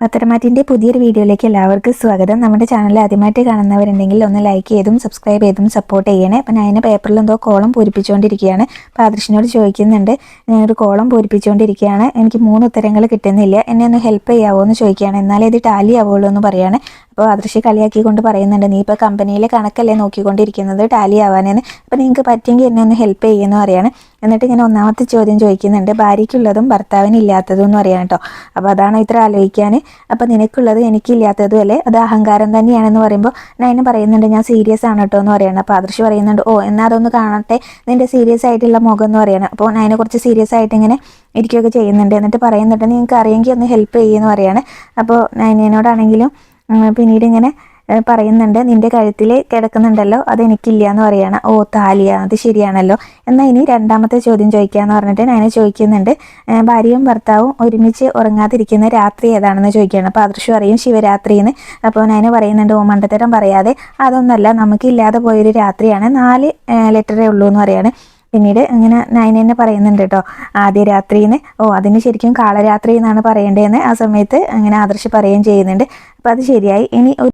പത്തരമാറ്റിന്റെ പുതിയൊരു വീഡിയോയിലേക്ക് എല്ലാവർക്കും സ്വാഗതം. നമ്മുടെ ചാനൽ ആദ്യമായിട്ട് കാണുന്നവരുണ്ടെങ്കിൽ ഒന്ന് ലൈക്ക് ചെയ്തും സബ്സ്ക്രൈബ് ചെയ്തും സപ്പോർട്ട് ചെയ്യണേ. അപ്പം ഞാൻ പേപ്പറിൽ എന്തോ കോളം പൂരിപ്പിച്ചുകൊണ്ടിരിക്കുകയാണ്. അപ്പോൾ ആദർശിനോട് ചോദിക്കുന്നുണ്ട് ഞാനൊരു കോളം പൂരിപ്പിച്ചുകൊണ്ടിരിക്കുകയാണ്. എനിക്ക് മൂന്ന് ഉത്തരങ്ങൾ കിട്ടുന്നില്ല. എന്നെ ഒന്ന് ഹെൽപ്പ് ചെയ്യാവോ? എന്ന് ചോദിക്കുകയാണ്. എന്നാലേ ഇത് ടാലി ആവുള്ളൂ എന്ന് പറയാണ്. അപ്പോൾ ആദർശി കളിയാക്കിക്കൊണ്ട് പറയുന്നുണ്ട് നീ ഇപ്പോൾ കമ്പനിയിലെ കണക്കല്ലേ നോക്കിക്കൊണ്ടിരിക്കുന്നത്? ടാലി ആവാനെന്ന്. അപ്പോൾ നിങ്ങൾക്ക് പറ്റുമെങ്കിൽ എന്നെ ഒന്ന് ഹെൽപ്പ് ചെയ്യുമെന്ന് പറയാണ്. എന്നിട്ട് ഇങ്ങനെ ഒന്നാമത്തെ ചോദ്യം ചോദിക്കുന്നുണ്ട് ഭാര്യയ്ക്കുള്ളതും ഭർത്താവിന് ഇല്ലാത്തതും എന്ന് പറയാൻ കേട്ടോ അപ്പോൾ അതാണ് ഇത്ര ആലോചിക്കാൻ അപ്പോൾ നിനക്കുള്ളത് എനിക്കില്ലാത്തതും അല്ലേ? അത് അഹങ്കാരം തന്നെയാണെന്ന് പറയുമ്പോൾ നയന പറയുന്നുണ്ട് ഞാൻ സീരിയസ് ആണ് കേട്ടോ എന്ന് പറയണം. അപ്പോൾ ആദർശ് പറയുന്നുണ്ട് ഓ എന്നാൽ അതൊന്ന് കാണട്ടെ. നിന്റെ സീരിയസ് ആയിട്ടുള്ള മുഖം എന്ന് പറയണം. അപ്പോൾ നയനെ കുറച്ച് സീരിയസ് ആയിട്ട് ഇങ്ങനെ ഇരിക്കുകയൊക്കെ ചെയ്യുന്നുണ്ട്. എന്നിട്ട് പറയുന്നുണ്ട് നിങ്ങൾക്ക് അറിയെങ്കിൽ ഒന്ന് ഹെൽപ്പ് ചെയ്യുമെന്ന് പറയാണ്. അപ്പോൾ നയനോടാണെങ്കിലും പിന്നീട് ഇങ്ങനെ പറയുന്നുണ്ട് നിന്റെ കഴുത്തിൽ കിടക്കുന്നുണ്ടല്ലോ അത് എനിക്കില്ല എന്ന് പറയാണ്. ഓ താലിയ അത് ശരിയാണല്ലോ. എന്നാൽ ഇനി രണ്ടാമത്തെ ചോദ്യം ചോദിക്കാന്ന് പറഞ്ഞിട്ട് ഞാൻ ചോദിക്കുന്നുണ്ട്. ഭാര്യയും ഭർത്താവും ഒരുമിച്ച് ഉറങ്ങാതിരിക്കുന്ന രാത്രി ഏതാണെന്ന് ചോദിക്കുകയാണ്. അപ്പോൾ ആദർശ് പറയും ശിവരാത്രിന്ന്. അപ്പോൾ ഞാൻ പറയുന്നുണ്ട് ഓ മണ്ടത്തരം പറയാതെ അതൊന്നല്ല നമുക്കില്ലാതെ പോയൊരു രാത്രിയാണ്. നാല് ലെറ്ററേ ഉള്ളൂ എന്ന് പറയാണ്. പിന്നീട് ഇങ്ങനെ നയന തന്നെ പറയുന്നുണ്ട് കേട്ടോ ആദ്യ രാത്രിന്ന് ഓ അതിന് ശരിക്കും കാളരാത്രി എന്നാണ് പറയേണ്ടതെന്ന് ആ സമയത്ത് അങ്ങനെ ആദർശ് പറയുകയും ചെയ്യുന്നുണ്ട്. അപ്പോൾ അത് ശരിയായി. ഇനി ഒരു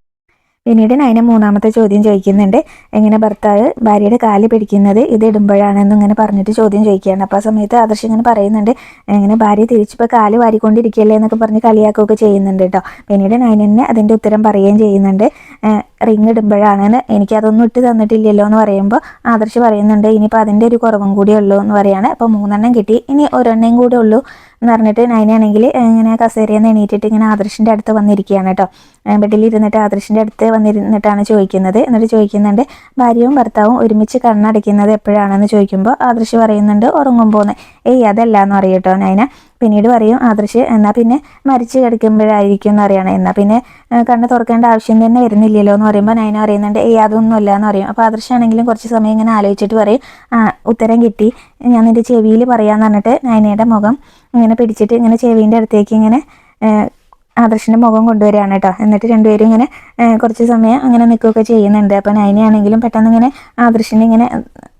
പിന്നീട് നയന മൂന്നാമത്തെ ചോദ്യം ചോദിക്കുന്നുണ്ട്. എങ്ങനെ ഭർത്താവ് ഭാര്യയുടെ കാൽ പിടിക്കുന്നത് ഇത് ഇടുമ്പോഴാണെന്ന് ഇങ്ങനെ പറഞ്ഞിട്ട് ചോദ്യം ചോദിക്കുകയാണ്. അപ്പോൾ ആ സമയത്ത് ആദർശ് ഇങ്ങനെ പറയുന്നുണ്ട്. എങ്ങനെ ഭാര്യ തിരിച്ചിപ്പോൾ കാൽ വാരിക്കൊണ്ടിരിക്കുകയല്ലേ? എന്നൊക്കെ പറഞ്ഞ് കളിയാക്കുകയൊക്കെ ചെയ്യുന്നുണ്ട് കേട്ടോ. പിന്നീട് നയനന്നെ അതിന്റെ ഉത്തരം പറയുകയും ചെയ്യുന്നുണ്ട്. റിങ് ഇടുമ്പോഴാണെന്ന് എനിക്കതൊന്നും ഇട്ട് തന്നിട്ടില്ലല്ലോ എന്ന് പറയുമ്പോൾ ആദർശ് പറയുന്നുണ്ട്. ഇനിയിപ്പോൾ അതിന്റെ ഒരു കുറവും കൂടി ഉള്ളൂ എന്ന് പറയുകയാണ് അപ്പോൾ മൂന്നെണ്ണം കിട്ടി. ഇനി ഒരെണ്ണം കൂടി ഉള്ളൂ. എന്ന് പറഞ്ഞിട്ട് നൈനാണെങ്കിൽ ഇങ്ങനെ കസേരയിൽ നിന്ന് എണീറ്റിട്ട് ഇങ്ങനെ ആദർശിന്റെ അടുത്ത് വന്നിരിക്കുകയാണ് കേട്ടോ. ബെഡിൽ ഇരുന്നിട്ട് ആദർശിന്റെ അടുത്ത് വന്നിരുന്നിട്ടാണ് ചോദിക്കുന്നത്. എന്നിട്ട് ചോദിക്കുന്നുണ്ട് ഭാര്യയും ഭർത്താവും ഒരുമിച്ച് കണ്ണടയ്ക്കുന്നത് എപ്പോഴാണെന്ന് ചോദിക്കുമ്പോൾ ആദർശ് പറയുന്നുണ്ട് ഉറങ്ങുമ്പോൾ ഏയ് അതല്ല എന്ന് പറയും കേട്ടോ നൈന പിന്നീട് പറയും ആദർശ് എന്നാൽ പിന്നെ മരിച്ചു കിടക്കുമ്പോഴായിരിക്കും എന്ന് അറിയണം എന്നാൽ പിന്നെ കണ്ണ് തുറക്കേണ്ട ആവശ്യം തന്നെ വരുന്നില്ലല്ലോ എന്ന് പറയുമ്പോൾ നയന പറയുന്നുണ്ട് ഏ അതൊന്നും അല്ല എന്ന് പറയും. അപ്പോൾ ആദർശാണെങ്കിലും കുറച്ച് സമയം ഇങ്ങനെ ആലോചിച്ചിട്ട് പറയും ഉത്തരം കിട്ടി. ഞാൻ നിന്റെ ചെവിയിൽ പറയാന്ന് പറഞ്ഞിട്ട് നയനയുടെ മുഖം ഇങ്ങനെ പിടിച്ചിട്ട് ഇങ്ങനെ ചെവീന്റെ അടുത്തേക്ക് ഇങ്ങനെ ആദർശിന്റെ മുഖം കൊണ്ടുവരികയാണ് കേട്ടോ. എന്നിട്ട് രണ്ടുപേരും ഇങ്ങനെ കുറച്ച് സമയം അങ്ങനെ നിൽക്കുകയൊക്കെ ചെയ്യുന്നുണ്ട്. അപ്പോൾ നൈനയാണെങ്കിലും പെട്ടെന്ന് ഇങ്ങനെ ആദർശിനെ ഇങ്ങനെ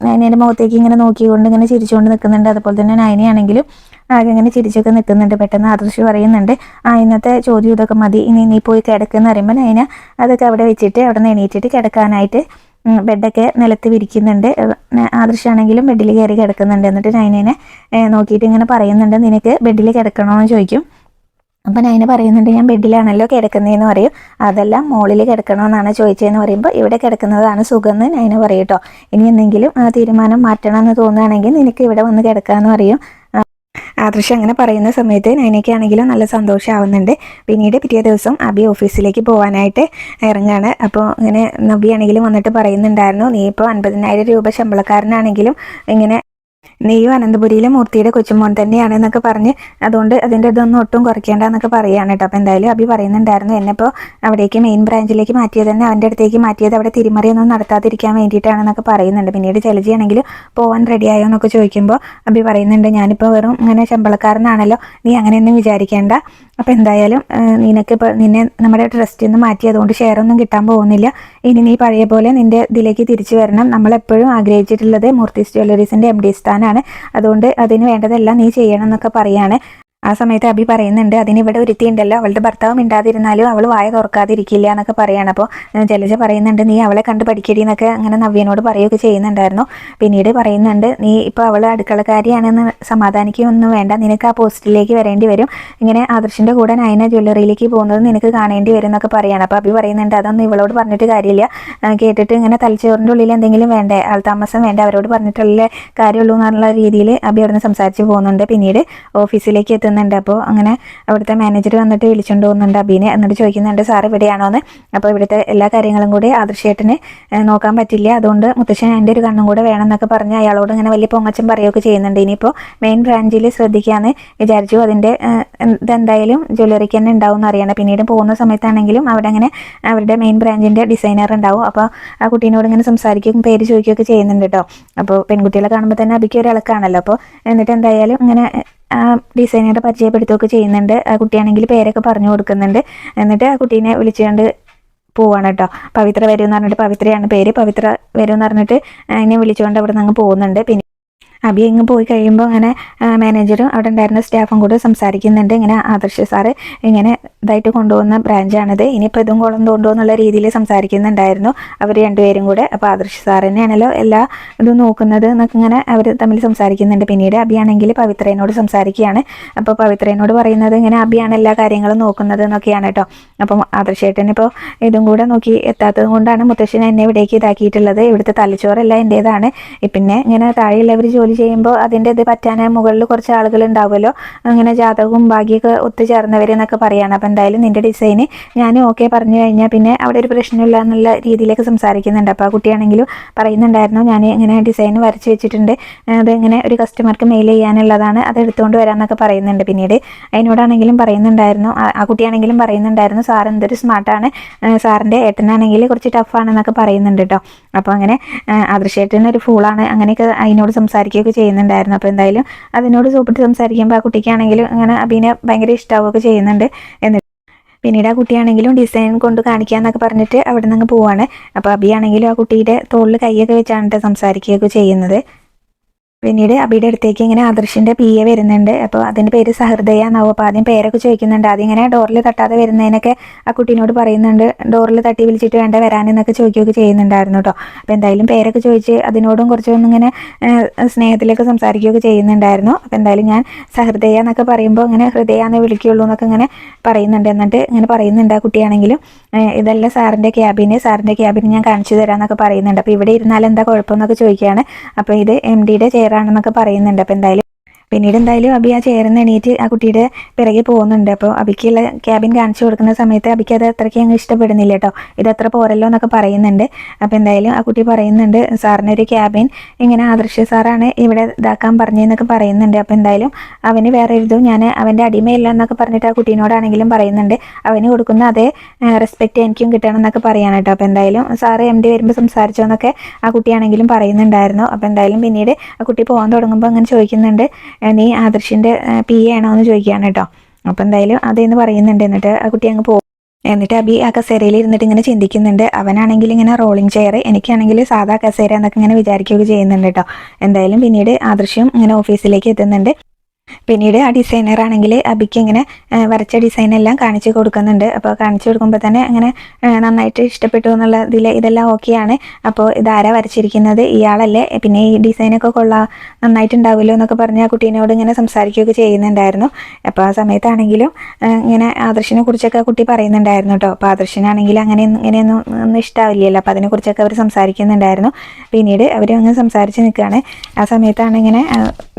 നൈനയുടെ മുഖത്തേക്ക് ഇങ്ങനെ നോക്കിക്കൊണ്ട് ഇങ്ങനെ ചിരിച്ചുകൊണ്ട് നിൽക്കുന്നുണ്ട്. അതുപോലെ തന്നെ നൈനയാണെങ്കിലും ആകെ ഇങ്ങനെ ചിരിച്ചൊക്കെ നിൽക്കുന്നുണ്ട്. പെട്ടെന്ന് ആദർശ് പറയുന്നുണ്ട് ആ ഇന്നത്തെ ചോദ്യം ഇതൊക്കെ മതി. ഇനി നീ പോയി കിടക്കുന്ന പറയുമ്പോൾ നൈന അതൊക്കെ അവിടെ വെച്ചിട്ട് അവിടെ നിന്ന് എണീറ്റിട്ട് കിടക്കാനായിട്ട് ബെഡൊക്കെ നിലത്ത് വിരിക്കുന്നുണ്ട്. ആദർശാണെങ്കിലും ബെഡിൽ കയറി കിടക്കുന്നുണ്ട്. എന്നിട്ട് നൈനേനെ നോക്കിയിട്ട് ഇങ്ങനെ പറയുന്നുണ്ട് നിനക്ക് ബെഡിൽ കിടക്കണമെന്ന് ചോദിക്കും. അപ്പം നൈന പറയുന്നുണ്ട് ഞാൻ ബെഡിലാണല്ലോ കിടക്കുന്നതെന്ന് പറയും. അതെല്ലാം മുകളിൽ കിടക്കണമെന്നാണ് ചോദിച്ചതെന്ന് പറയുമ്പോൾ ഇവിടെ കിടക്കുന്നതാണ് സുഖം എന്ന് നൈന പറയും കേട്ടോ ഇനി എന്തെങ്കിലും തീരുമാനം മാറ്റണമെന്ന് തോന്നുകയാണെങ്കിൽ നിനക്ക് ഇവിടെ വന്ന് കിടക്കാമെന്ന് പറയും. ആദർശ് അങ്ങനെ പറയുന്ന സമയത്ത് നൈനയ്ക്കാണെങ്കിലും നല്ല സന്തോഷമാവുന്നുണ്ട് പിന്നീട് പിറ്റേ ദിവസം അബി ഓഫീസിലേക്ക് പോകാനായിട്ട് ഇറങ്ങാണ്. അപ്പോൾ ഇങ്ങനെ നബി ആണെങ്കിലും വന്നിട്ട് പറയുന്നുണ്ടായിരുന്നു നീ ഇപ്പോൾ അൻപതിനായിരം രൂപ ശമ്പളക്കാരനാണെങ്കിലും ഇങ്ങനെ നീയും അനന്തപുരിയിലെ മൂർത്തിയുടെ കൊച്ചുമോൻ തന്നെയാണ് എന്നൊക്കെ പറഞ്ഞ് അതുകൊണ്ട് അതിന്റെ ഇതൊന്നും ഒട്ടും കുറയ്ക്കേണ്ട എന്നൊക്കെ പറയുകയാണ് കേട്ടോ. അപ്പോൾ എന്തായാലും അഭി പറയുന്നുണ്ടായിരുന്നു എന്നെ ഇപ്പോൾ അവിടേക്ക് മെയിൻ ബ്രാഞ്ചിലേക്ക് മാറ്റിയത് തന്നെ അവന്റെ അടുത്തേക്ക് മാറ്റിയത് അവിടെ തിരിമറിയൊന്നും നടത്താതിരിക്കാൻ വേണ്ടിയിട്ടാണെന്നൊക്കെ പറയുന്നുണ്ട്. പിന്നീട് ജലജിയാണെങ്കിൽ പോകാൻ റെഡിയായോ എന്നൊക്കെ ചോദിക്കുമ്പോൾ അഭി പറയുന്നുണ്ട് ഞാനിപ്പോൾ വെറും ഇങ്ങനെ ശമ്പളക്കാരനാണല്ലോ നീ അങ്ങനെയൊന്നും വിചാരിക്കേണ്ട. അപ്പോൾ എന്തായാലും നിനക്ക് ഇപ്പോൾ നിന്നെ നമ്മുടെ ട്രസ്റ്റിൽ നിന്ന് മാറ്റി അതുകൊണ്ട് ഷെയർ ഒന്നും കിട്ടാൻ പോകുന്നില്ല. ഇനി നീ പഴയ പോലെ നിന്റെ ഇതിലേക്ക് തിരിച്ചു വരണം. നമ്മളെപ്പോഴും ആഗ്രഹിച്ചിട്ടുള്ളത് മൂർത്തിസ് ജ്വല്ലറീസിന്റെ എം ഡി സ്ഥാനാണ്. അതുകൊണ്ട് അതിന് വേണ്ടതെല്ലാം നീ ചെയ്യണം എന്നൊക്കെ പറയാണ്. ആ സമയത്ത് അഭി പറയുന്നുണ്ട് അതിന് ഇവിടെ അവളുടെ ഭർത്താവ് മിണ്ടാതിരുന്നാലും അവൾ വായ തുറക്കാതിരിക്കില്ല എന്നൊക്കെ പറയാണ്. അപ്പോൾ ജലജ പറയുന്നുണ്ട് നീ അവളെ കണ്ട് പഠിക്കടി എന്നൊക്കെ അങ്ങനെ നവ്യനോട് പറയുകയൊക്കെ ചെയ്യുന്നുണ്ടായിരുന്നു. പിന്നീട് പറയുന്നുണ്ട് നീ ഇപ്പോൾ അവൾ അടുക്കളക്കാരിയാണെന്ന് സമാധാനിക്കൊന്നും വേണ്ട. നിനക്ക് ആ പോസ്റ്റിലേക്ക് വരേണ്ടി വരും. ഇങ്ങനെ ആദർശിന്റെ കൂടെ നയന ജ്വല്ലറിയിലേക്ക് പോകുന്നത് നിനക്ക് കാണേണ്ടി വരും എന്നൊക്കെ പറയാണ്. അപ്പോൾ അഭി പറയുന്നുണ്ട് അതൊന്നും ഇവളോട് പറഞ്ഞിട്ട് കാര്യമില്ല. കേട്ടിട്ട് ഇങ്ങനെ തലച്ചോറിന്റെ ഉള്ളിൽ എന്തെങ്കിലും വേണ്ടേ? ആൾ താമസം വേണ്ട? അവരോട് പറഞ്ഞിട്ടുള്ള കാര്യമുള്ളൂ എന്നുള്ള രീതിയിൽ അബി അവിടുന്ന് സംസാരിച്ച് പോകുന്നുണ്ട്. പിന്നീട് ഓഫീസിലേക്ക് എത്തുന്നുണ്ട് അപ്പോൾ അങ്ങനെ അവിടുത്തെ മാനേജർ വന്നിട്ട് വിളിച്ചുകൊണ്ട് പോകുന്നുണ്ട് അബീനെ. എന്നിട്ട് ചോദിക്കുന്നുണ്ട് സാർ ഇവിടെയാണോ എന്ന് അപ്പോൾ ഇവിടുത്തെ എല്ലാ കാര്യങ്ങളും കൂടി ആദർശേട്ടന് നോക്കാൻ പറ്റില്ല. അതുകൊണ്ട് മുത്തശ്ശൻ എന്റെ ഒരു കണ്ണും കൂടെ വേണം എന്നൊക്കെ പറഞ്ഞ് അയാളോട് ഇങ്ങനെ വലിയ പൊങ്ങച്ചം പറയുകയൊക്കെ ചെയ്യുന്നുണ്ട്. ഇനിയിപ്പോൾ മെയിൻ ബ്രാഞ്ചിൽ ശ്രദ്ധിക്കാമെന്ന് വിചാരിച്ചു. അതിന്റെ ഇതെന്തായാലും ജ്വല്ലറിക്ക് തന്നെ ഉണ്ടാവും എന്ന് അറിയണം. പിന്നീട് പോകുന്ന സമയത്താണെങ്കിലും അവിടെ അങ്ങനെ അവരുടെ മെയിൻ ബ്രാഞ്ചിന്റെ ഡിസൈനർ ഉണ്ടാവും. അപ്പോൾ ആ കുട്ടീനോട് ഇങ്ങനെ സംസാരിക്കുകയും പേര് ചോദിക്കുകയൊക്കെ ചെയ്യുന്നുണ്ട് കേട്ടോ. അപ്പോൾ പെൺകുട്ടികളെ കാണുമ്പോൾ തന്നെ അബിക്ക് ഒരു ഇളക്കാണല്ലോ. അപ്പോൾ എന്നിട്ട് എന്തായാലും ഇങ്ങനെ ഡിസൈനറെ പരിചയപ്പെടുത്തുകയൊക്കെ ചെയ്യുന്നുണ്ട്. ആ കുട്ടിയാണെങ്കിൽ പേരൊക്കെ പറഞ്ഞു കൊടുക്കുന്നുണ്ട്. എന്നിട്ട് ആ കുട്ടീനെ വിളിച്ചുകൊണ്ട് പോവാണ് കേട്ടോ. പവിത്ര വരും എന്ന് പറഞ്ഞിട്ട് പവിത്രയാണ് പേര്. പവിത്ര വരും എന്ന് പറഞ്ഞിട്ട് അതിനെ വിളിച്ചുകൊണ്ട് അവിടെ നിന്ന് പോകുന്നുണ്ട്. പിന്നെ അബി ഇങ്ങ് പോയി കഴിയുമ്പോൾ അങ്ങനെ മാനേജറും അവിടെ ഉണ്ടായിരുന്ന സ്റ്റാഫും കൂടെ സംസാരിക്കുന്നുണ്ട്. ഇങ്ങനെ ആദർശ സാറ് ഇങ്ങനെ ഇതായിട്ട് കൊണ്ടുപോകുന്ന ബ്രാഞ്ചാണിത്. ഇനിയിപ്പോൾ ഇതും കുളം തോണ്ടോ എന്നുള്ള രീതിയിൽ സംസാരിക്കുന്നുണ്ടായിരുന്നു അവർ രണ്ടുപേരും കൂടെ. അപ്പോൾ ആദർശ് സാർ തന്നെയാണല്ലോ എല്ലാ ഇതും നോക്കുന്നത് എന്നൊക്കെ ഇങ്ങനെ അവർ തമ്മിൽ സംസാരിക്കുന്നുണ്ട്. പിന്നീട് അബിയാണെങ്കിൽ പവിത്രേനോട് സംസാരിക്കുകയാണ്. അപ്പോൾ പവിത്രേനോട് പറയുന്നത് ഇങ്ങനെ അബിയാണ് എല്ലാ കാര്യങ്ങളും നോക്കുന്നത് എന്നൊക്കെയാണ് കേട്ടോ. അപ്പം ആദർശേട്ടൻ ഇപ്പോൾ ഇതും കൂടെ നോക്കി എത്താത്തത് കൊണ്ടാണ് മുത്തശ്ശൻ എന്നെ ഇവിടേക്ക് ഇതാക്കിയിട്ടുള്ളത്. ഇവിടുത്തെ തലച്ചോറെല്ലാം എന്റേതാണ്. പിന്നെ ഇങ്ങനെ താഴെയുള്ളവർ ജോലി ചെയ്യുമ്പോൾ അതിന്റെ ഇത് പറ്റാൻ മുകളിൽ കുറച്ച് ആളുകൾ ഉണ്ടാവുമല്ലോ. അങ്ങനെ ജാതകവും ഭാഗ്യമൊക്കെ ഒത്തുചേർന്നവരെന്നൊക്കെ പറയുകയാണ് അപ്പം എന്തായാലും നിന്റെ ഡിസൈന് ഞാൻ ഓക്കെ പറഞ്ഞു കഴിഞ്ഞാൽ പിന്നെ അവിടെ ഒരു പ്രശ്നമില്ല എന്നുള്ള രീതിയിലേക്ക് സംസാരിക്കുന്നുണ്ട്. അപ്പോൾ ആ കുട്ടിയാണെങ്കിലും പറയുന്നുണ്ടായിരുന്നു ഞാൻ ഇങ്ങനെ ഡിസൈൻ വരച്ച് വെച്ചിട്ടുണ്ട്. അത് ഇങ്ങനെ ഒരു കസ്റ്റമർക്ക് മെയിൽ ചെയ്യാനുള്ളതാണ്. അത് എടുത്തുകൊണ്ട് വരാമെന്നൊക്കെ പറയുന്നുണ്ട് പിന്നീട്. അതിനോടാണെങ്കിലും പറയുന്നുണ്ടായിരുന്നു. ആ കുട്ടിയാണെങ്കിലും പറയുന്നുണ്ടായിരുന്നു സാർ എന്തൊരു സ്മാർട്ടാണ് സാറിന്റെ ഏട്ടനാണെങ്കിൽ കുറച്ച് ടഫാണെന്നൊക്കെ പറയുന്നുണ്ട് കേട്ടോ അപ്പോൾ അങ്ങനെ ആദർശേട്ടൻ ഒരു ഫൂളാണ് അങ്ങനെയൊക്കെ അതിനോട് സംസാരിക്കുകയൊക്കെ ചെയ്യുന്നുണ്ടായിരുന്നു. അപ്പോൾ എന്തായാലും അതിനോട് സൂപ്പിട്ട് സംസാരിക്കുമ്പോൾ ആ കുട്ടിക്കാണെങ്കിലും അങ്ങനെ അഭിനയ ഭയങ്കര ഇഷ്ടമാവുകയൊക്കെ ചെയ്യുന്നുണ്ട് എന്നിട്ട് പിന്നീട് ആ കുട്ടിയാണെങ്കിലും ഡിസൈൻ കൊണ്ട് കാണിക്കാന്നൊക്കെ പറഞ്ഞിട്ട് അവിടെ നിന്ന് പോവാണ്. അപ്പോൾ അബിയാണെങ്കിലും ആ കുട്ടിയുടെ തോളിൽ കൈയൊക്കെ വെച്ചാണ് സംസാരിക്കുകയൊക്കെ ചെയ്യുന്നത്. പിന്നീട് അബിയുടെ അടുത്തേക്ക് ഇങ്ങനെ ആദർശിന്റെ പി എ വരുന്നുണ്ട്. അപ്പോൾ അതിന്റെ പേര് സഹൃദയ എന്നാവും. അപ്പോൾ ആദ്യം പേരൊക്കെ ചോദിക്കുന്നുണ്ട്. ആദ്യം ഇങ്ങനെ ഡോറിൽ തട്ടാതെ വരുന്നതിനൊക്കെ ആ കുട്ടീനോട് പറയുന്നുണ്ട്. ഡോറിൽ തട്ടി വിളിച്ചിട്ട് വേണ്ട വരാനെന്നൊക്കെ ചോദിക്കുകയൊക്കെ ചെയ്യുന്നുണ്ടായിരുന്നു കേട്ടോ അപ്പോൾ എന്തായാലും പേരൊക്കെ ചോദിച്ച് അതിനോടും കുറച്ചൊന്നും ഇങ്ങനെ സ്നേഹത്തിലൊക്കെ സംസാരിക്കുകയൊക്കെ ചെയ്യുന്നുണ്ടായിരുന്നു. അപ്പോൾ എന്തായാലും ഞാൻ സഹൃദയ എന്നൊക്കെ പറയുമ്പോൾ ഇങ്ങനെ ഹൃദയ എന്നേ വിളിക്കുകയുള്ളൂ എന്നൊക്കെ ഇങ്ങനെ പറയുന്നുണ്ട്. എന്നിട്ട് ഇങ്ങനെ പറയുന്നുണ്ട് ആ കുട്ടിയാണെങ്കിലും. ഇതല്ല സാറിന്റെ ക്യാബിന് സാറിന്റെ ക്യാബിന് ഞാൻ കാണിച്ചു തരാമെന്നൊക്കെ പറയുന്നുണ്ട്. അപ്പോൾ ഇവിടെ ഇരുന്നാൽ എന്താ കുഴപ്പമെന്നൊക്കെ ചോദിക്കുകയാണ്. അപ്പോൾ ഇത് എം ഡിയുടെ ചെയറാണെന്നൊക്കെ പറയുന്നുണ്ട്. അപ്പോൾ എന്തായാലും പിന്നീട് എന്തായാലും അബി ആ ചേർന്ന് എണീറ്റ് ആ കുട്ടിയുടെ പിറകെ പോകുന്നുണ്ട്. അപ്പോൾ അബിക്കുള്ള ക്യാബിൻ കാണിച്ചു കൊടുക്കുന്ന സമയത്ത് അബിക്ക് അത് അത്രയ്ക്ക് അങ്ങ് ഇഷ്ടപ്പെടുന്നില്ല കേട്ടോ. ഇത് അത്ര പോരല്ലോ എന്നൊക്കെ പറയുന്നുണ്ട്. അപ്പോൾ എന്തായാലും ആ കുട്ടി പറയുന്നുണ്ട് സാറിന് ഒരു ക്യാബിൻ ഇങ്ങനെ ആദർശ സാറാണ് ഇവിടെ ഇതാക്കാൻ പറഞ്ഞതെന്നൊക്കെ പറയുന്നുണ്ട്. അപ്പോൾ എന്തായാലും അവന് വേറെ എഴുതും ഞാൻ അവന്റെ അടിമയില്ല എന്നൊക്കെ പറഞ്ഞിട്ട് ആ കുട്ടീനോടാണെങ്കിലും പറയുന്നുണ്ട്. അവന് കൊടുക്കുന്ന അതേ റെസ്പെക്റ്റ് എനിക്കും കിട്ടണം എന്നൊക്കെ പറയാണ് കേട്ടോ. അപ്പോൾ എന്തായാലും സാറ് എം ഡി വരുമ്പോൾ സംസാരിച്ചോ എന്നൊക്കെ ആ കുട്ടിയാണെങ്കിലും പറയുന്നുണ്ടായിരുന്നു. അപ്പോൾ എന്തായാലും പിന്നീട് ആ കുട്ടി പോകാൻ തുടങ്ങുമ്പോൾ അങ്ങനെ ചോദിക്കുന്നുണ്ട് "ഏ, നീ ആദർശിന്റെ പി എ ആണോ എന്ന് ചോദിക്കുകയാണ് കേട്ടോ. അപ്പോൾ എന്തായാലും അതെന്ന് പറയുന്നുണ്ട്. എന്നിട്ട് ആ കുട്ടി അങ്ങ് പോകും എന്നിട്ട് അബി ആ കസേരയിൽ ഇരുന്നിട്ട് ഇങ്ങനെ ചിന്തിക്കുന്നുണ്ട്. അവനാണെങ്കിൽ ഇങ്ങനെ റോളിംഗ് ചെയർ എനിക്കാണെങ്കിൽ സാധാ കസേര എന്നൊക്കെ ഇങ്ങനെ വിചാരിക്കുകയൊക്കെ ചെയ്യുന്നുണ്ട് കേട്ടോ. എന്തായാലും പിന്നീട് ആദർശം ഇങ്ങനെ ഓഫീസിലേക്ക് എത്തുന്നുണ്ട്. പിന്നീട് ആ ഡിസൈനർ ആണെങ്കിൽ അബിക്ക് ഇങ്ങനെ വരച്ച ഡിസൈൻ എല്ലാം കാണിച്ചു കൊടുക്കുന്നുണ്ട്. അപ്പോൾ കാണിച്ചു കൊടുക്കുമ്പോൾ തന്നെ അങ്ങനെ നന്നായിട്ട് ഇഷ്ടപ്പെട്ടു എന്നുള്ള ഇതിൽ ഇതെല്ലാം ഓക്കെയാണ് അപ്പോൾ ഇതാരാ വരച്ചിരിക്കുന്നത്? ഇയാളല്ലേ. പിന്നെ ഈ ഡിസൈനൊക്കെ കൊള്ളാം നന്നായിട്ടുണ്ടാവുമല്ലോ എന്നൊക്കെ പറഞ്ഞ് ആ കുട്ടീനോട് ഇങ്ങനെ സംസാരിക്കുകയൊക്കെ ചെയ്യുന്നുണ്ടായിരുന്നു. അപ്പോൾ ആ സമയത്താണെങ്കിലും ഇങ്ങനെ ആദർശിനെ കുറിച്ചൊക്കെ ആ കുട്ടി പറയുന്നുണ്ടായിരുന്നു കേട്ടോ. അപ്പോൾ ആദർശനാണെങ്കിൽ അങ്ങനെ ഇങ്ങനെയൊന്നും ഒന്നും ഇഷ്ടാവില്ലല്ലോ. അപ്പോൾ അതിനെക്കുറിച്ചൊക്കെ അവർ സംസാരിക്കുന്നുണ്ടായിരുന്നു. പിന്നീട് അവർ അങ്ങനെ സംസാരിച്ച് നിൽക്കുകയാണ്. ആ സമയത്താണ് ഇങ്ങനെ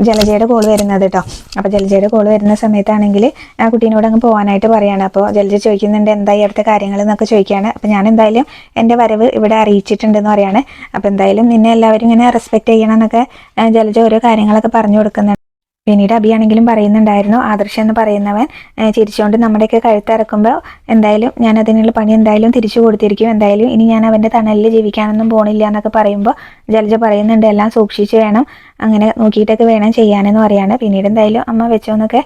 ജലജയുടെ കോൾ വരുന്നത് കേട്ടോ. അപ്പോൾ ജലജയുടെ കോൾ വരുന്ന സമയത്താണെങ്കിൽ ആ കുട്ടീനോട് അങ്ങ് പോകാനായിട്ട് പറയാണ്. അപ്പോൾ ജലജ ചോദിക്കുന്നുണ്ട് എന്തായി അടുത്ത കാര്യങ്ങൾ എന്നൊക്കെ ചോദിക്കുകയാണ്. അപ്പോൾ ഞാൻ എന്തായാലും എന്റെ വരവ് ഇവിടെ അറിയിച്ചിട്ടുണ്ടെന്ന് പറയാണ്. അപ്പോൾ എന്തായാലും നിന്നെ എല്ലാവരും ഇങ്ങനെ റെസ്പെക്റ്റ് ചെയ്യണം എന്നൊക്കെ ജലജ ഓരോ കാര്യങ്ങളൊക്കെ പറഞ്ഞു കൊടുക്കുന്നുണ്ട്. പിന്നീട് അഭിയാണെങ്കിലും പറയുന്നുണ്ടായിരുന്നു ആദർശം എന്ന് പറയുന്നവൻ ചിരിച്ചുകൊണ്ട് നമ്മുടെയൊക്കെ കഴുത്തിറക്കുമ്പോൾ എന്തായാലും ഞാൻ അതിനുള്ള പണി എന്തായാലും തിരിച്ചു കൊടുത്തിരിക്കും. എന്തായാലും ഇനി ഞാൻ അവന്റെ തണലിൽ ജീവിക്കാനൊന്നും പോണില്ല എന്നൊക്കെ പറയുമ്പോൾ ജലജ പറയുന്നുണ്ട് എല്ലാം സൂക്ഷിച്ച് വേണം. അങ്ങനെ നോക്കിയിട്ടൊക്കെ വേണം ചെയ്യാനെന്ന് പറയാണ്. പിന്നീട് എന്തായാലും അമ്മ വെച്ചോന്നൊക്കെ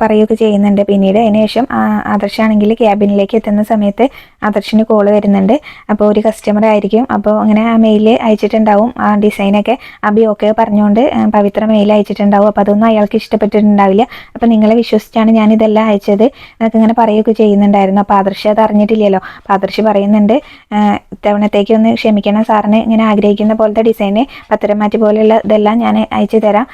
പറയുകയൊക്കെ ചെയ്യുന്നുണ്ട്. പിന്നീട് അതിന് ശേഷം ആ, ആദർശാണെങ്കിൽ ക്യാബിനിലേക്ക് എത്തുന്ന സമയത്ത് ആദർശിന് കോൾ വരുന്നുണ്ട്. അപ്പോൾ ഒരു കസ്റ്റമർ ആയിരിക്കും. അപ്പോൾ അങ്ങനെ ആ മെയിൽ അയച്ചിട്ടുണ്ടാവും. ആ ഡിസൈനൊക്കെ അബി ഓക്കെ പറഞ്ഞുകൊണ്ട് പവിത്ര മെയിൽ അയച്ചിട്ടുണ്ടാവും. അപ്പോൾ അതൊന്നും അയാൾക്ക് ഇഷ്ടപ്പെട്ടിട്ടുണ്ടാവില്ല. അപ്പോൾ നിങ്ങളെ വിശ്വസിച്ചാണ് ഞാൻ ഇതെല്ലാം അയച്ചത്. എന്നൊക്കെ ഇങ്ങനെ പറയുകയൊക്കെ ചെയ്യുന്നുണ്ടായിരുന്നു. അപ്പോൾ ആദർശ് അത് അറിഞ്ഞിട്ടില്ലല്ലോ. അപ്പോൾ ആദർശ് പറയുന്നുണ്ട് ഇത്തവണത്തേക്ക് ഒന്ന് ക്ഷമിക്കണം സാറിന്. ഇങ്ങനെ ആഗ്രഹിക്കുന്ന പോലത്തെ ഡിസൈന് പത്തരമാറ്റി പോലെയുള്ള ഇതെല്ലാം ഞാൻ അയച്ചു തരാം.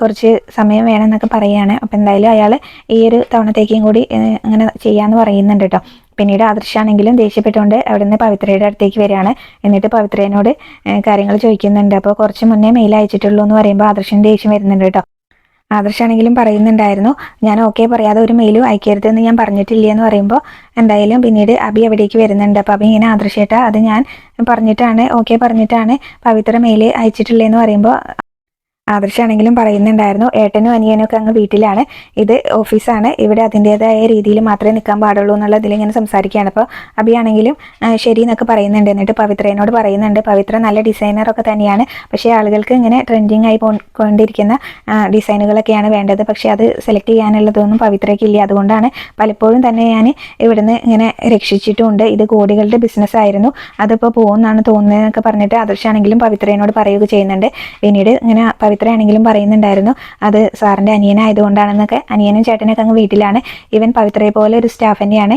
കുറച്ച് സമയം വേണമെന്നൊക്കെ പറയുകയാണ്. അപ്പോൾ എന്തായാലും അയാൾ ഈ ഒരു തവണത്തേക്കും കൂടി അങ്ങനെ ചെയ്യാമെന്ന് പറയുന്നുണ്ട് കേട്ടോ. പിന്നീട് ആദർശാണെങ്കിലും ദേഷ്യപ്പെട്ടുകൊണ്ട് അവിടുന്ന് പവിത്രയുടെ അടുത്തേക്ക് വരികയാണ്. എന്നിട്ട് പവിത്രേനോട് ഏഹ്, കാര്യങ്ങൾ ചോദിക്കുന്നുണ്ട്. അപ്പോൾ കുറച്ച് മുന്നേ മെയിൽ അയച്ചിട്ടുള്ളൂ എന്ന് പറയുമ്പോൾ ആദർശന് ദേഷ്യം വരുന്നുണ്ട് കേട്ടോ. ആദർശാണെങ്കിലും പറയുന്നുണ്ടായിരുന്നു ഞാൻ ഓക്കെ പറയാതെ ഒരു മെയിലും അയക്കരുതെന്ന് ഞാൻ പറഞ്ഞിട്ടില്ല? എന്ന് പറയുമ്പോൾ എന്തായാലും പിന്നീട് അബി അവിടേക്ക് വരുന്നുണ്ട്. അപ്പോൾ അബി ഇങ്ങനെ ആദർശേട്ടാ അത് ഞാൻ പറഞ്ഞിട്ടാണ് ഓക്കെ പറഞ്ഞിട്ടാണ് പവിത്ര മെയിൽ അയച്ചിട്ടുള്ളതെന്ന് പറയുമ്പോൾ ആദർശാണെങ്കിലും പറയുന്നുണ്ടായിരുന്നു. ഏട്ടനും അനിയനും ഒക്കെ അങ്ങ് വീട്ടിലാണ്. ഇത് ഓഫീസാണ്. ഇവിടെ അതിന്റെതായ രീതിയിൽ മാത്രമേ നിൽക്കാൻ പാടുള്ളൂ എന്നുള്ള ഇതിൽ ഇങ്ങനെ സംസാരിക്കുകയാണ്. അപ്പോൾ അബിയാണെങ്കിലും ശരി എന്നൊക്കെ പറയുന്നുണ്ട്. എന്നിട്ട് പവിത്രേനോട് പറയുന്നുണ്ട്. പവിത്ര നല്ല ഡിസൈനറൊക്കെ തന്നെയാണ്. പക്ഷേ ആളുകൾക്ക് ഇങ്ങനെ ട്രെൻഡിങ് ആയി കൊണ്ടിരിക്കുന്ന ഡിസൈനുകളൊക്കെയാണ് വേണ്ടത്. പക്ഷേ അത് സെലക്ട് ചെയ്യാനുള്ളതൊന്നും പവിത്രയ്ക്ക് ഇല്ല. അതുകൊണ്ടാണ് പലപ്പോഴും തന്നെ ഞാൻ ഇവിടുന്ന് ഇങ്ങനെ രക്ഷിച്ചിട്ടുമുണ്ട് ഇത് കോടികളുടെ ബിസിനസ് ആയിരുന്നു. അതിപ്പോൾ പോകുമെന്നാണ് തോന്നുന്നതെന്നൊക്കെ പറഞ്ഞിട്ട് ആദർശാണെങ്കിലും പവിത്രേനോട് പറയുകയൊക്കെ ചെയ്യുന്നുണ്ട്. പിന്നീട് ഇങ്ങനെ പവിത്രയാണെങ്കിലും പറയുന്നുണ്ടായിരുന്നു. അത് സാറിന്റെ അനിയനായതുകൊണ്ടാണെന്നൊക്കെ അനിയനും ചേട്ടനൊക്കെ അങ്ങ് വീട്ടിലാണ്. ഇവൻ പവിത്രയെ പോലെ ഒരു സ്റ്റാഫ് തന്നെയാണ്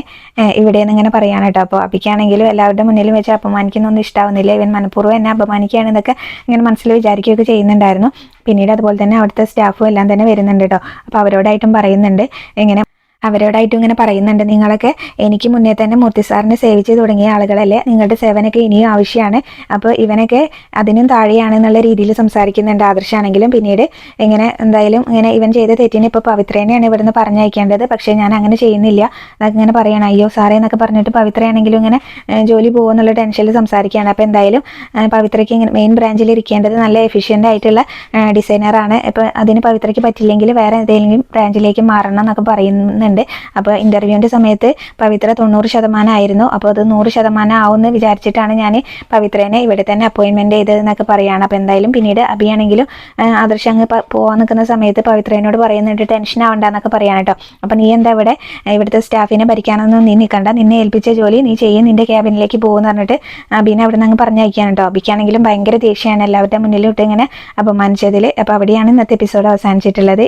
ഇവിടെ നിന്ന് ഇങ്ങനെ പറയാൻ കേട്ടോ. അപ്പോൾ അപ്പിക്കാണെങ്കിലും എല്ലാവരുടെ മുന്നിലും വെച്ച് അപമാനിക്കുന്നൊന്നും ഇഷ്ടാവുന്നില്ല. ഇവൻ മനഃപൂർവം എന്നെ അപമാനിക്കുകയാണെന്നൊക്കെ ഇങ്ങനെ മനസ്സിൽ വിചാരിക്കുകയൊക്കെ ചെയ്യുന്നുണ്ടായിരുന്നു. പിന്നീട് അതുപോലെ തന്നെ അവിടുത്തെ സ്റ്റാഫും എല്ലാം തന്നെ വരുന്നുണ്ട് കേട്ടോ. അപ്പോൾ അവരോടായിട്ടും പറയുന്നുണ്ട്. ഇങ്ങനെ അവരോടായിട്ടും ഇങ്ങനെ പറയുന്നുണ്ട്. നിങ്ങളൊക്കെ എനിക്ക് മുന്നേ തന്നെ മൂർത്തി സാറിനെ സേവിച്ച് തുടങ്ങിയ ആളുകളല്ലേ? നിങ്ങളുടെ സേവനമൊക്കെ ഇനിയും ആവശ്യമാണ്. അപ്പോൾ ഇവനൊക്കെ അതിനും താഴെയാണ് എന്നുള്ള രീതിയിൽ സംസാരിക്കുന്നുണ്ട് ആദർശാണെങ്കിലും. പിന്നീട് ഇങ്ങനെ എന്തായാലും ഇങ്ങനെ ഇവൻ ചെയ്ത തെറ്റിനെ ഇപ്പോൾ പവിത്രേനെയാണ് ഇവിടുന്ന് പറഞ്ഞയക്കേണ്ടത്. പക്ഷേ ഞാൻ അങ്ങനെ ചെയ്യുന്നില്ല. എന്നൊക്കെ ഇങ്ങനെ പറയണം. അയ്യോ സാറേ എന്നൊക്കെ പറഞ്ഞിട്ട് പവിത്രയാണെങ്കിലും ഇങ്ങനെ ജോലി പോകുമെന്നുള്ള ടെൻഷനിൽ സംസാരിക്കുകയാണ്. അപ്പോൾ എന്തായാലും പവിത്രയ്ക്ക് ഇങ്ങനെ മെയിൻ ബ്രാഞ്ചിൽ ഇരിക്കേണ്ടത് നല്ല എഫിഷ്യന്റ് ആയിട്ടുള്ള ഡിസൈനറാണ് ഇപ്പോൾ അതിന് പവിത്രയ്ക്ക് പറ്റില്ലെങ്കിൽ വേറെ എന്തെങ്കിലും ബ്രാഞ്ചിലേക്ക് മാറണം എന്നൊക്കെ പറയുന്നുണ്ട്. അപ്പോൾ ഇന്റർവ്യൂവിന്റെ സമയത്ത് പവിത്ര തൊണ്ണൂറ് ശതമാനം ആയിരുന്നു. അപ്പോൾ അത് നൂറ് ശതമാനം ആവുമെന്ന് വിചാരിച്ചിട്ടാണ് ഞാൻ പവിത്രേനെ ഇവിടെ തന്നെ അപ്പോയിൻമെന്റ് ചെയ്തതെന്നൊക്കെ പറയുകയാണ് അപ്പോൾ എന്തായാലും പിന്നീട് അഭിയാണെങ്കിലും ആദർശ് അങ്ങ് പോകാൻ നിൽക്കുന്ന സമയത്ത് പവിത്രേനോട് പറയുന്നുണ്ട് ടെൻഷൻ ആവണ്ടെന്നൊക്കെ പറയാണ് കേട്ടോ. അപ്പോൾ നീ എന്താ ഇവിടെ ഇവിടുത്തെ സ്റ്റാഫിനെ ഭരിക്കാനൊന്നും നീ നിൽക്കണ്ട. നിന്നെ ഏൽപ്പിച്ച ജോലി നീ ചെയ്യും നിന്റെ ക്യാബിനിലേക്ക് പോകുമെന്ന് പറഞ്ഞിട്ട് അബീനെ അവിടെ നിന്ന് അങ്ങ് പറഞ്ഞയക്കുകയാണ് കേട്ടോ. അബിക്കാണെങ്കിലും ഭയങ്കര ദേഷ്യമാണ് എല്ലാവരുടെ മുന്നിലോട്ട് ഇങ്ങനെ അപമാനിച്ചതിൽ. അപ്പോൾ അവിടെയാണ് ഇന്നത്തെ എപ്പിസോഡ് അവസാനിച്ചിട്ടുള്ളത്.